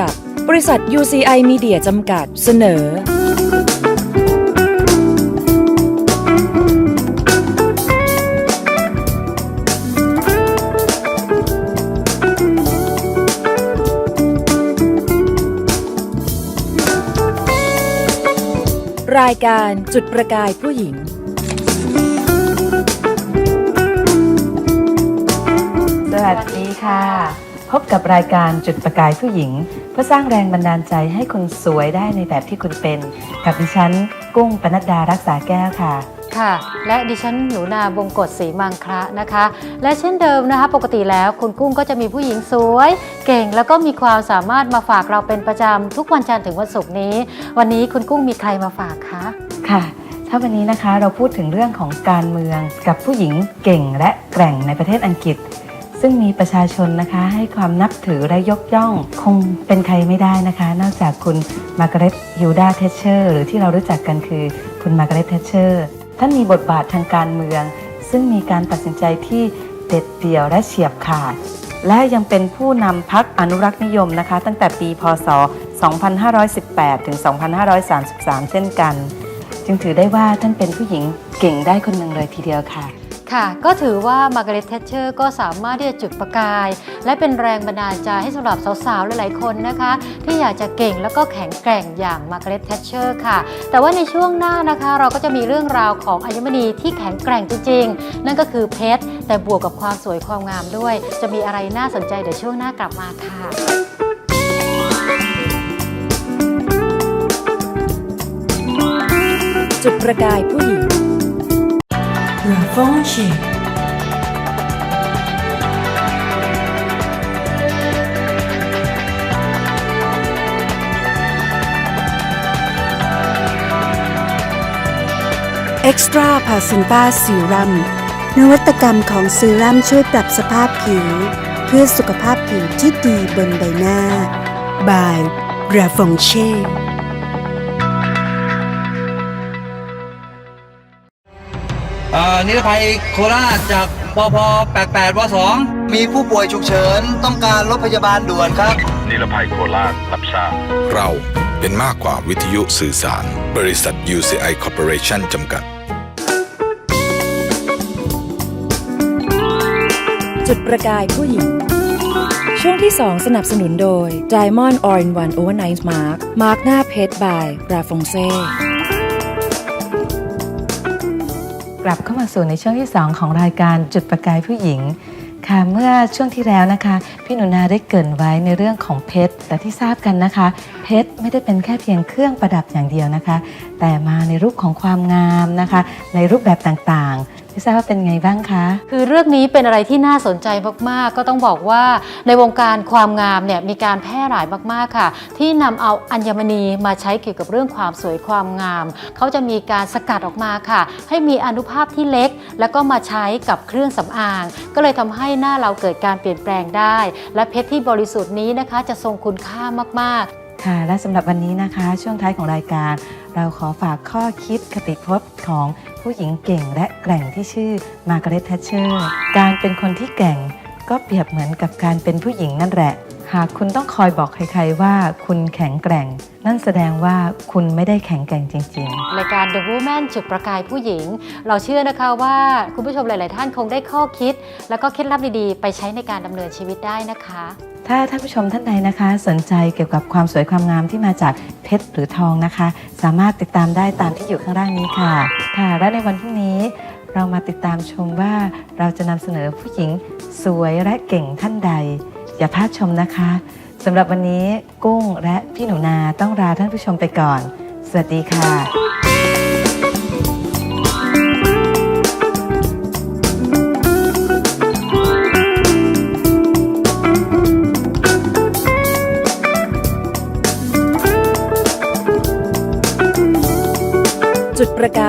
กับ บริษัท UCI Media จำกัดเสนอ รายการจุดประกายผู้หญิง สวัสดีค่ะ พบกับรายการจุดประกายผู้หญิง เพื่อสร้างแรงบันดาลใจให้คนสวยได้ในแบบที่คุณเป็น กับดิฉัน กุ้งปนัดดารักษาแก้วค่ะ ค่ะ และดิฉันหนูนาบงกฎศรีมังคระนะคะ และเช่นเดิมนะคะ ปกติแล้วคุณกุ้งก็จะมีผู้หญิงสวย เก่งแล้วก็มีความสามารถมาฝากเราเป็นประจำทุกวันจันทร์ถึงวันศุกร์นี้ วันนี้คุณกุ้งมีใครมาฝากคะค่ะถ้าวันนี้นะคะเราพูดถึงเรื่องของการเมืองกับผู้หญิงเก่งและแกร่งในประเทศอังกฤษ ซึ่งมีประชาชนนะคะให้ความนับถือและยกย่อง คงเป็นใครไม่ได้นะคะ นอกจากคุณมาร์กาเร็ตยูดาเทชเชอร์หรือที่เรารู้จักกันคือคุณมาร์กาเร็ตเทชเชอร์ท่านมีบทบาททางการเมือง ซึ่งมีการตัดสินใจที่เด็ดเดี่ยวและเฉียบขาด และยังเป็นผู้นำพักอนุรักษ์นิยมนะคะ ตั้งแต่ปีพศ 2518 ถึง 2533 เช่นกัน จึงถือได้ว่าท่านเป็นผู้หญิงเก่งได้คนหนึ่งเลยทีเดียวค่ะ ค่ะ ก็ถือว่ามาร์กาเร็ตเทชเชอร์ก็สามารถที่จะจุดประกาย และเป็นแรงบันดาลใจให้สำหรับสาวๆ หลายๆ คนนะคะ ที่อยากจะเก่งแล้วก็แข็งแกร่งอย่างมาร์กาเร็ตเทชเชอร์ค่ะ แต่ว่าในช่วงหน้านะคะ เราก็จะมีเรื่องราวของอัญมณีที่แข็งแกร่งจริงๆ นั่นก็คือเพชร แต่บวกกับความสวยความงามด้วย จะมีอะไรน่าสนใจเดี๋ยวช่วงหน้ากลับมาค่ะจุดประกายผู้หญิง Extra p a c e n t a Serum นวัตกรรมของเซรั่มช่วยปรับสภาพผิว เพื่อสุขภาพผิวที่ดีบนใบหน้า by r a f o n c h e เอ่ นิรภัยโคราชจากปพ88ว2มีผู้ป่วยฉุกเฉิน ต้องการรถพยาบาลด่วนครับ นิรภัยโคราชรับทราบ เราเป็นมากกว่าวิทยุสื่อสาร บริษัท UCI Corporation จำกัด จุดประกายผู้หญิง ช่วงที่ 2 สนับสนุนโดย Diamond All in One Overnight Mark มาร์กหน้าเพชร by ราฟงเซ่ กลับเข้ามาสู่ในช่วงที่ 2 ของรายการจุดประกายผู้หญิง ค่ะเมื่อช่วงที่แล้วนะคะ พี่หนุนาได้เกรินไว้ในเรื่องของเพชรแต่ที่ทราบกันนะคะ เพชรไม่ได้เป็นแค่เพียงเครื่องประดับอย่างเดียวนะคะ แต่มาในรูปของความงามนะคะ ในรูปแบบต่างๆที่ทราบว่าเป็นไงบ้างคะ คือเรื่องนี้เป็นอะไรที่น่าสนใจมากๆ ก็ต้องบอกว่าในวงการความงามเนี่ยมีการแพร่หลายมากๆค่ะ ที่นำเอาอัญมณีมาใช้เกี่ยวกับเรื่องความสวยความงาม เขาจะมีการสกัดออกมาค่ะ ให้มีอนุภาพที่เล็ก แล้วก็มาใช้กับเครื่องสำอาง ก็เลยทำให้หน้าเราเกิดการเปลี่ยนแปลงได้ และเพชรที่บริสุทธิ์นี้นะคะ จะทรงคุณค่ามากๆ ค่ะ และสำหรับวันนี้นะคะ ช่วงท้ายของรายการ เราขอฝากข้อคิดคติพจน์ของผู้หญิงเก่งและแกร่งที่ชื่อมาร์กาเร็ต t ท a เชอร์การเป็นคนที่แกร่ง ก็เปรียบเหมือนกับการเป็นผู้หญิงนั่นแหละ หากคุณต้องคอยบอกใครๆว่าคุณแข็งแกร่ง นั่นแสดงว่าคุณไม่ได้แข็งแกร่งจริงๆรายการ The Woman จุดประกายผู้หญิง เราเชื่อนะคะว่าคุณผู้ชมหลาย ๆ ท่านคงได้ข้อคิด แล้วก็เคล็ดลับดี ๆ ไปใช้ในการดำเนินชีวิตได้นะคะ ถ้าท่านผู้ชมท่านใดนะคะ สนใจเกี่ยวกับความสวยความงามที่มาจากเพชรหรือทองนะคะ สามารถติดตามได้ตามที่อยู่ข้างล่างนี้ค่ะ ค่ะ และในวันพรุ่งนี้เรามาติดตามชมว่าเราจะนำเสนอผู้หญิงสวยและเก่งท่านใด อย่าพลาดชมนะคะสำหรับวันนี้กุ้งและพี่หนูนาต้องลาท่านผู้ชมไปก่อน สวัสดีค่ะ recae.